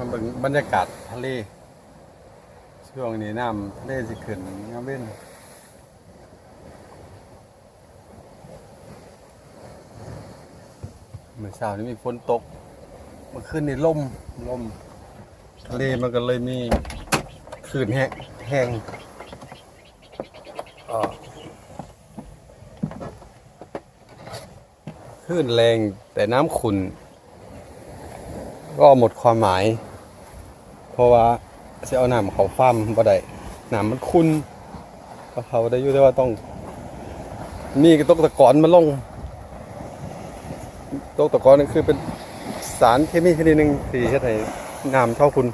มันเป็นบรรยากาศทะเล ช่วงนี้น้ำทะเลสิขึ้นงามเว้นเมื่อเช้านี้มีฝนตกเมื่อคืนนี่ลมลมทะเลมันก็เลยมีคลื่นแห้งแห้งเอ่อคลื่นแรงแต่น้ำขุ่นก็หมดความหมาย เพราะว่าจะเอาน้ำเขาฟ้ามบ่ได้น้ำมันขุ่นก็เขาได้อยู่แต่ว่าต้องมีกระตกตะกอนมาลงตกตะกอนนี่คือเป็นสารเคมีชนิดหนึ่งที่เฮ็ดให้น้ำเท่าคุณ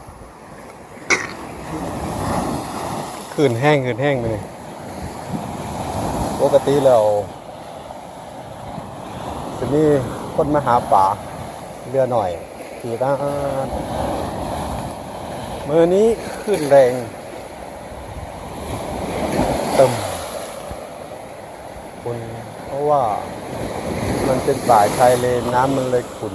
คืนแห้งคืนแห้งไปเลยปกติแล้วจะมีคนมาหาป่าเรือหน่อยขี่ด้า มือนี้ขึ้นแรงเติมคุณเพราะว่ามันเป็นป่าชายเลนน้ำมันเลยขุ่น